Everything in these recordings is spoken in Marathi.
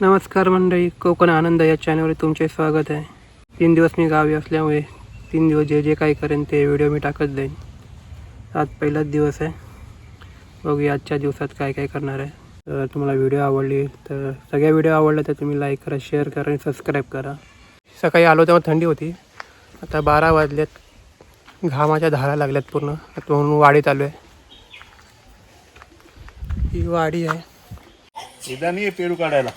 नमस्कार मंडळी कोकण आनंद या चॅनलवर तुमचे स्वागत आहे. तीन दिवस मी गावी असल्यामुळे तीन दिवस जे जे काही करेन ते व्हिडिओ मी टाकत जाईन. आज पहिलाच दिवस आहे. बघूया आजच्या दिवसात काय काय करणार आहे. तर तुम्हाला व्हिडिओ आवडली तर सगळ्या व्हिडिओ आवडल्या तर तुम्ही लाईक करा शेअर करा आणि सबस्क्राईब करा. सकाळी आलो तेव्हा थंडी होती. आता बारा वाजल्यात घामाच्या धारा लागल्यात पूर्ण. आता म्हणून वाडी चालू आहे. ही वाडी आहे. एकदा पेरू काढायला.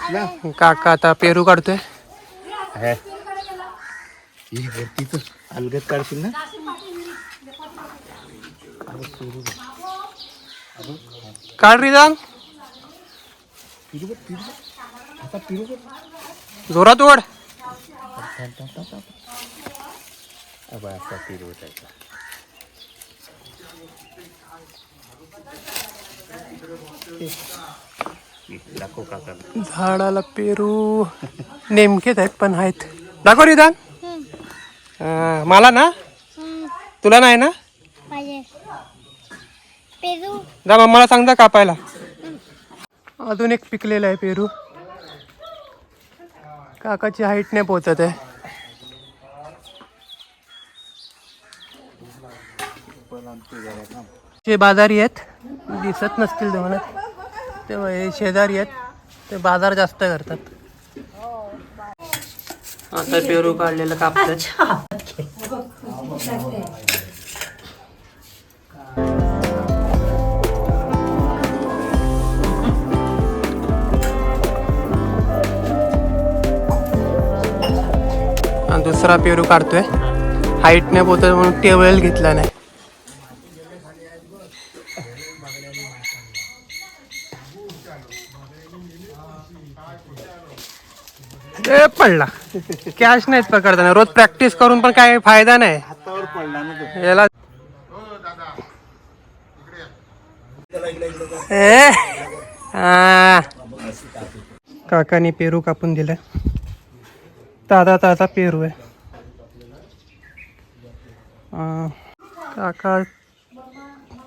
काका आता पेरू काढतोय. अलगत काढशील ना? काढ रे जांग. जोरात ओढ. पिरू दाखव काका झाडाला पेरू. नेमकेच आहेत पण आहेत. दाखव रे दांग हा, मला ना? तुला नाही ना? पाहिजे पेरू. जा मग मला सांगता कापायला. अजून एक पिकलेला आहे पेरू. काकाची हाईट नाही पोचत आहे. जे बाजारी आहेत दिसत नसतील तुम्हाला ते हे शेजारी आहेत. ते बाजार जास्त करतात. आता पेरू काढलेलं कापतात. दुसरा पेरू काढतोय. हाईट नाही पोचत म्हणून टेबल घेतला नाही. ए पडला. कॅश नाहीत पकडताना रोज प्रॅक्टिस करून पण काय फायदा नाही. हातावर पडला ना तो. याला ए आ. काकाने पेरू कापून दिलाय ताजा ताजा पेरू आहे. आ, काका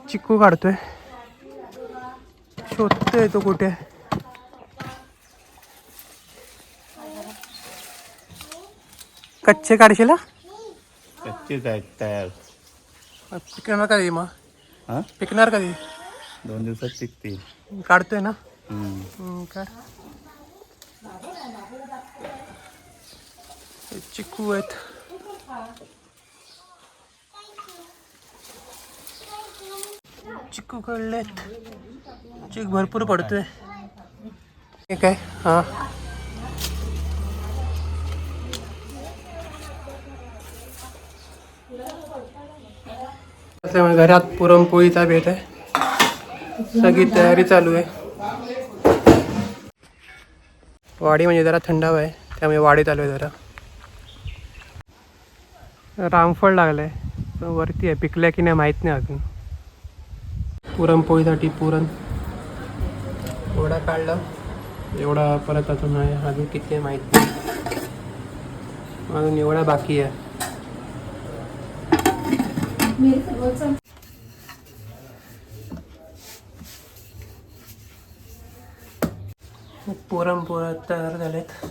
चिक्कू काढतोय. शोधतोय तो कुठे कच्चे काढशील? कच्चेच आहेत तयार. पिकणार कधी मग? हा? पिकणार कधी दोन दिवसात पिकतील. काढतोय ना? हम्म. हम्म, काय? हे चिकू आहेत. चिकू काढलेत चिक भरपूर पडतोय ठीक आहे हा त्यामुळे घरात पुरणपोळीचा भेट आहे. सगळी तयारी चालू आहे. वाडी म्हणजे जरा थंडावा आहे त्यामुळे वाडी चालू आहे जरा. रामफळ लागलं आहे वरती आहे पिकल्या की नाही माहीत नाही अजून. पुरणपोळीसाठी पुरण. एवढा काढला. एवढा परत अजून आहे. अजून किती आहे माहीत नाही. अजून एवढा बाकी आहे. पुरणपोळ्या तयार झालेत.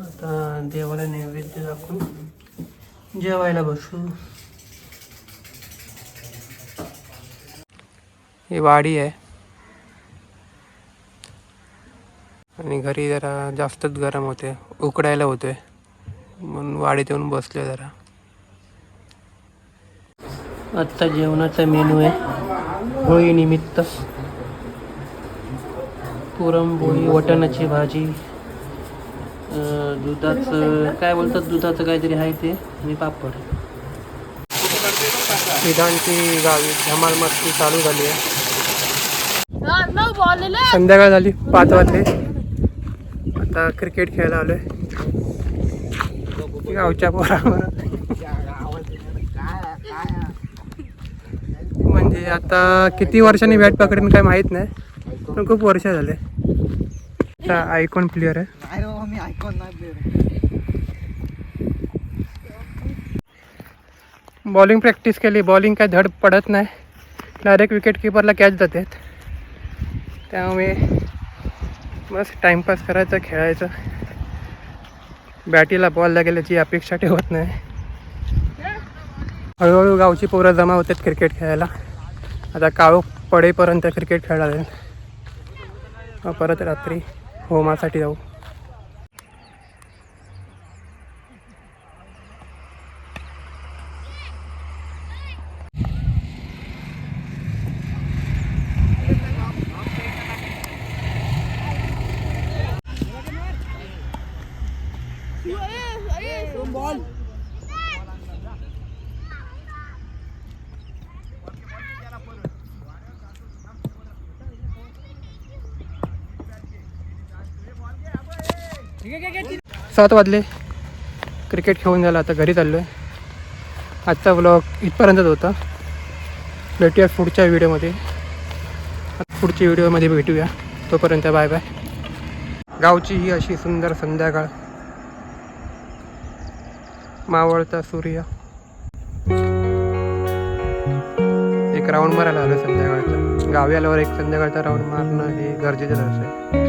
आता देवाला नैवेद्य दाखवून जेवायला बसू. ही वाडी आहे आणि घरी जरा जास्तच गरम होते उकडायला होते. म्हणून वाडीत येऊन बसले जरा. आत्ता जेवणाचा मेनू आहे होळी निमित्त. पुरणपोळी वटाणाची भाजी. दुधाचं काय बोलतात दुधाचं काहीतरी आहे ते आणि पापड. विधानची गावी धमाल मस्ती चालू झाली आहे. संध्याकाळ झाली पाच वाजले. आता क्रिकेट खेळायला आलोय. गावच्या पोरावर. म्हणजे आता किती वर्षांनी बॅट पकडीन काय माहीत नाही पण खूप वर्ष झाले. आता आयकॉन प्लेअर आहे. बॉलिंग प्रॅक्टिस केली बॉलिंग काय धड पडत नाही. डायरेक्ट विकेट किपरला कॅच जातात. त्यामुळे बस टाईमपास करायचा खेळायचं. बॅटीला बॉल लागेल्याची अपेक्षा ठेवत नाही. हळूहळू गावची पोरं जमा होतात क्रिकेट खेळायला. आता काळो पडेपर्यंत क्रिकेट खेळायला जाईल. मग परत रात्री होमासाठी जाऊ. सात वाजले. क्रिकेट खेळून झालं आता घरी चाललो आहे आजचा ब्लॉग इथपर्यंतच होता. भेटूया पुढच्या व्हिडिओमध्ये पुढच्या व्हिडिओमध्ये भेटूया. तोपर्यंत बाय बाय गावची ही अशी सुंदर संध्याकाळ. मावळता सूर्य. एक राऊंड मारायला आलो संध्याकाळचा. गावी आल्यावर एक संध्याकाळचा राऊंड मारणं हे गरजेचं आहे